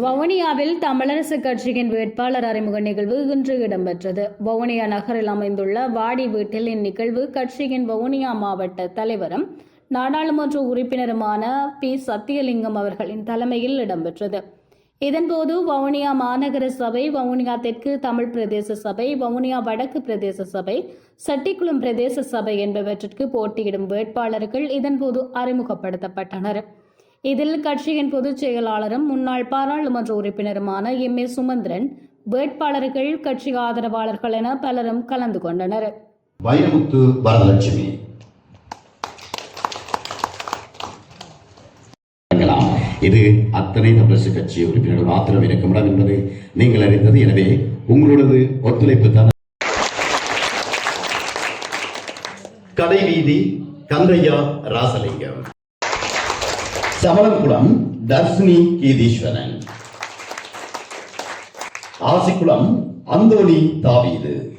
வவுனியாவில் தமிழரசு கட்சியின் வேட்பாளர் அறிமுக நிகழ்வு இன்று இடம்பெற்றது. வவுனியா நகரில் அமைந்துள்ள வாடி வீட்டில் இந்நிகழ்வு கட்சியின் வவுனியா மாவட்ட தலைவரும் நாடாளுமன்ற உறுப்பினருமான பி. சத்தியலிங்கம் அவர்களின் தலைமையில் இடம்பெற்றது. இதன்போது வவுனியா மாநகர சபை வவுனியா தெற்கு தமிழ் பிரதேச சபை வவுனியா வடக்கு பிரதேச சபை சட்டிக்குளம் பிரதேச சபை என்பவற்றிற்கு போட்டியிடும் வேட்பாளர்கள் இதன்போது அறிமுகப்படுத்தப்பட்டனர். இதில் கட்சியின் பொதுச் செயலாளரும் முன்னாள் பாராளுமன்ற உறுப்பினருமான எம். ஏ. சுமந்திரன் வேட்பாளர்கள் கட்சி ஆதரவாளர்கள் என பலரும் கலந்து கொண்டனர். வைரமுத்து வழங்கலாம். இது அத்தனை தமிழரசு கட்சி உறுப்பினர்கள் மாத்திரம் இருக்கும் இடம் என்பது நீங்கள் அறிந்தது எனவே உங்களோடது ஒத்துழைப்பு தான் கடைவீதி கந்தையா ராசலிங்கம். சமணகுளம் தர்ஷினி கீதீஸ்வரன். ஆசிக்குளம் அந்தோணி தாவீது.